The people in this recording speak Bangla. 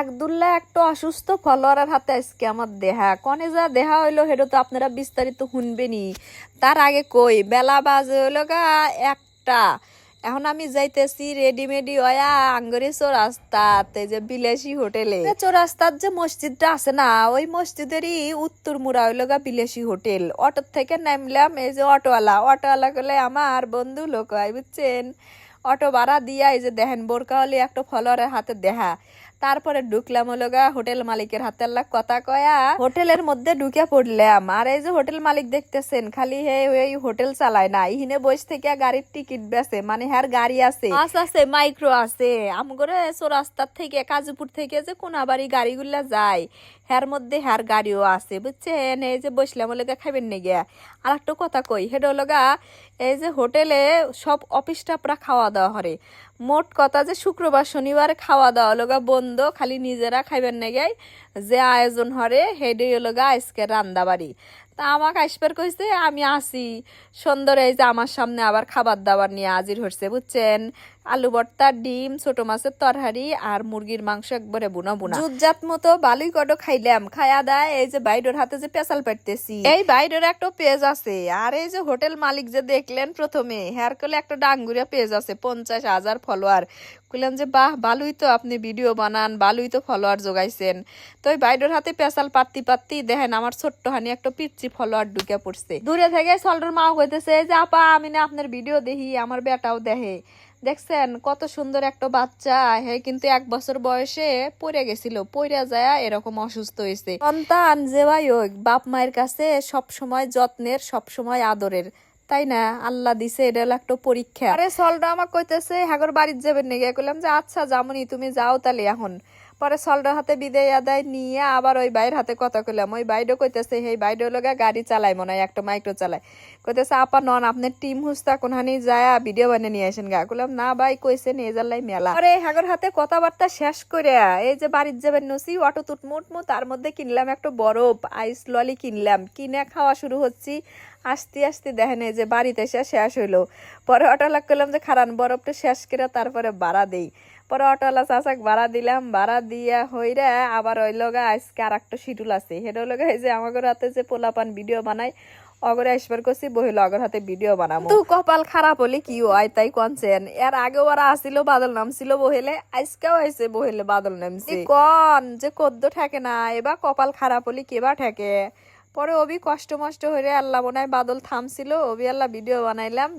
একদুল্লা একটা অসুস্থ ফলোয়ারের হাতে আজকে আমার দেহা। কনে যা দেহা হইল, সেটা তো আপনারা বিস্তারিত শুনবেনি তার আগে কই, বেলা বাজে হইল গা একটা। এখন আমি যাইতেছি রেডিমেডি হয়া আঙ্গরি চৌরাস্তাত যে বিলাসী হোটেলে। চৌরাস্তার যে মসজিদটা আছে না, ওই মসজিদেরই উত্তর মুড়া হইল গা বিলাসী হোটেল। অটো থেকে নামলাম, এই যে অটোওয়ালা। অটোওয়ালা করলে আমার বন্ধু লোক হয়, বুঝছেন? অটো ভাড়া দিয়া, এই যে দেখেন, বোরকা হলে একটা ফলোয়ারের হাতে দেখা তারপরে ঢুকলাম হলো গা হোটেল মালিকের হাতে, আল্লাহ কথা কয়া, হোটেলের মধ্যে ঢুকে পড়লাম। আর এই যে হোটেল মালিক দেখতেছেন, খালি হে ওই হোটেল চালায় না ইহিনে বসে থেকে গাড়ির টিকিট বেছে মানে হ্যার গাড়ি আছে। বাস আছে, মাইক্রো আছে। আমগরে চৌরাস্তার থেকে, কাজীপুর থেকে যে কোনাবাড়ি গাড়িগুলা যায়, হ্যার মধ্যে হ্যার গাড়িও আছে, বুঝছেন? এই যে বসলাম হলো গা খাবেন নে গিয়া। আর একটা কথা কই হেটা হলো গা, এই যে হোটেলে সব অফিস স্টাফরা খাওয়া দাওয়া করে। মোট কথা যে শুক্রবার, শনিবার খাওয়া দাওয়া লোক বন্ধ, খালি নিজেরা খাইবেন না গাই। যে আয়োজন হরে, হেডে হলো গা আজকে রান্দা বাড়ি। তা আমাকে আসবার কইছে, আমি আসি। সুন্দর এই যে আমার সামনে আবার খাবার দাবার নিয়ে হাজির হচ্ছে বুঝছেন? আলু ভর্তা ডিম ছোট মাছের তরহারি আর মুরগির মাংস একবারে বুনা বুনা। জুতজাত মতো বালুই কটো খাইলাম খায়া দায় এই যে বাইরের হাতে যে পেশাল পেটতেছি এই বাইরের একটা পেজ আছে আর এই যে হোটেল মালিক যে দেখলেন প্রথমে হ্যার কলে একটা ডাঙ্গুরিয়া পেজ আছে পঞ্চাশ হাজার ফলোয়ার। কইলাম যে বাহ বালুই তো আপনি ভিডিও বানান বালুই তো ফলোয়ার জোগাইছেন তো ওই বাইরের হাতে পেশাল পাত্তি পাত্তি দেখেন আমার ছোট্ট হানি একটা পিচ্ছি ফলোয়ার ঢুকে পড়ছে। দূরে থেকে সল্ডর মা কইতেছে যে আপা আমি না আপনার ভিডিও দেখি আমার বেটাও দেখে। দেখছেন, কত সুন্দর একটা বাচ্চা। হে, কিন্তু এক বছর বয়সে পড়ে গেছিল, পড়ে যায় এরকম অসুস্থ হয়েছে। সন্তান যে ভাই হোক, বাপ মায়ের কাছে সব সময় যত্নের সব সময় আদরের। তাই না? আল্লাহ দিছে, এটা একটা পরীক্ষা। আরে, সলটা আমার কইতেছে হাগর বাড়ির যাবেন নাকি? কইলাম যে আচ্ছা যামনি, তুমি যাও তাহলে এখন। পরে সলটার হাতে বিদায় আদায় নিয়ে আবার ওই বাইরের হাতে কথা কইলাম। ওই বাইরে কইতেছে সেই বাইরে লগা গাড়ি চালাই মনে হয় একটা মাইক্রো চালায়। কইতেছে, আপা, নন আপনার টিম হুস্তা কোনখানি যায় ভিডিও বানিয়ে নিয়ে আসেন গা। কইলাম, না ভাই, কইছে নিয়ে যাল্লাই মেলা। আরে হাগর হাতে কথাবার্তা শেষ করে এই যে বাড়ির যাবেন নসি অটো তুটমুটমু তার মধ্যে কিনলাম একটা বরফ, আইস ললি কিনলাম। কিনে খাওয়া শুরু হচ্ছি। আস্তে আস্তে দেখেন, এই যে বাড়িতে এসে শেষ হইল। পরে অটোওয়ালা করলাম যে, খারান, বরফটা শেষ করে তারপরে বাড়া দেই। পরে অটোওয়ালা চাচাক ভাড়া দিলাম ভাড়া দিয়া হইরা আবার ওই লগা আজকে আর একটা শিডুল আছে। সেটা লগা এই যে আমাদের হাতে যে পোলাপান ভিডিও বানাই অগরে আসবার করছি বহিল অগর হাতে ভিডিও বানাবো তো কপাল খারাপ হলে কি হয় তাই কনছেন এর আগে ওরা আসিল বাদল নামছিল বহেলে আজকেও আইছে বহেলে বাদল নামছে। কন? যে কদ্দ থাকে না এবার কপাল খারাপ হলে কেবা ঠেকে? পরে অবি কষ্ট মষ্ট হয়ে আল্লাহ মনে বাদল থামছিল অবি আল্লাহ ভিডিও বানাইলাম